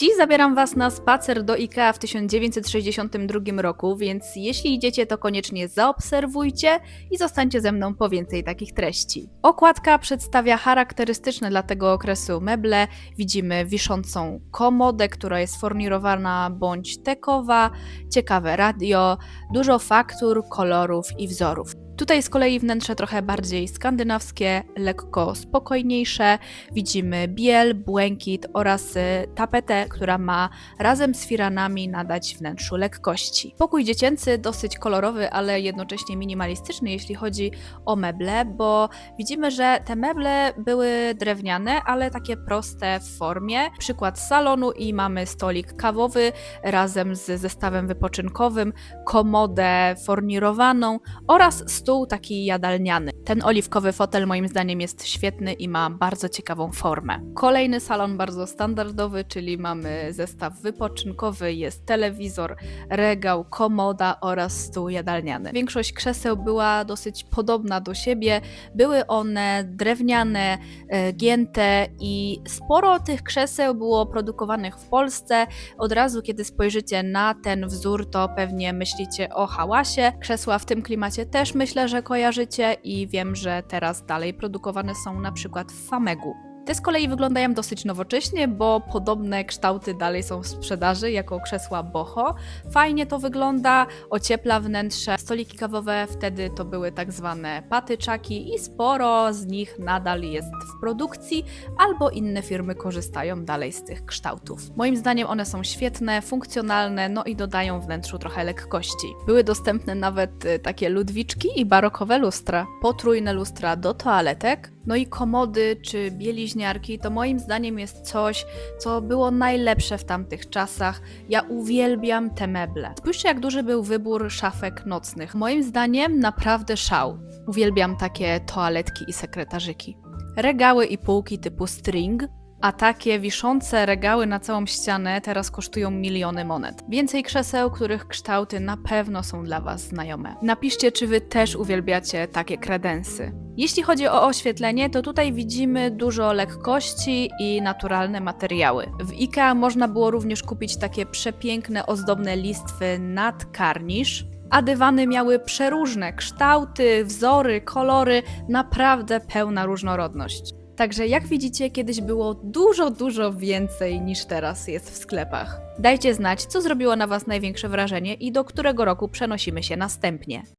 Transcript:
Dziś zabieram Was na spacer do IKEA w 1962 roku, więc jeśli idziecie, to koniecznie zaobserwujcie i zostańcie ze mną po więcej takich treści. Okładka przedstawia charakterystyczne dla tego okresu meble. Widzimy wiszącą komodę, która jest fornirowana bądź tekowa, ciekawe radio, dużo faktur, kolorów i wzorów. Tutaj z kolei wnętrze trochę bardziej skandynawskie, lekko spokojniejsze. Widzimy biel, błękit oraz y, tapetę, która ma razem z firanami nadać wnętrzu lekkości. Pokój dziecięcy dosyć kolorowy, ale jednocześnie minimalistyczny, jeśli chodzi o meble, bo widzimy, że te meble były drewniane, ale takie proste w formie. Przykład salonu i mamy stolik kawowy razem z zestawem wypoczynkowym, komodę fornirowaną oraz stół taki jadalniany. Ten oliwkowy fotel moim zdaniem jest świetny i ma bardzo ciekawą formę. Kolejny salon bardzo standardowy, czyli mamy zestaw wypoczynkowy, jest telewizor, regał, komoda oraz stół jadalniany. Większość krzeseł była dosyć podobna do siebie, były one drewniane, e, gięte i sporo tych krzeseł było produkowanych w Polsce. Od razu, kiedy spojrzycie na ten wzór, to pewnie myślicie o hałasie. Krzesła w tym klimacie też myślę, że kojarzycie i wiem, że teraz dalej produkowane są na przykład w Famegu. Te z kolei wyglądają dosyć nowocześnie, bo podobne kształty dalej są w sprzedaży jako krzesła boho. Fajnie to wygląda, ociepla wnętrze. Stoliki kawowe wtedy to były tak zwane patyczaki i sporo z nich nadal jest w produkcji, albo inne firmy korzystają dalej z tych kształtów. Moim zdaniem one są świetne, funkcjonalne, no i dodają wnętrzu trochę lekkości. Były dostępne nawet y, takie ludwiczki i barokowe lustra, potrójne lustra do toaletek, no i komody czy bieliźniarki to moim zdaniem jest coś, co było najlepsze w tamtych czasach. Ja uwielbiam te meble. Spójrzcie, jak duży był wybór szafek nocnych. Moim zdaniem naprawdę szał. Uwielbiam takie toaletki i sekretarzyki. Regały i półki typu string, a takie wiszące regały na całą ścianę teraz kosztują miliony monet. Więcej krzeseł, których kształty na pewno są dla Was znajome. Napiszcie, czy Wy też uwielbiacie takie kredensy. Jeśli chodzi o oświetlenie, to tutaj widzimy dużo lekkości i naturalne materiały. W IKEA można było również kupić takie przepiękne, ozdobne listwy nad karnisz, a dywany miały przeróżne kształty, wzory, kolory, naprawdę pełna różnorodność. Także jak widzicie, kiedyś było dużo, dużo więcej niż teraz jest w sklepach. Dajcie znać, co zrobiło na Was największe wrażenie i do którego roku przenosimy się następnie.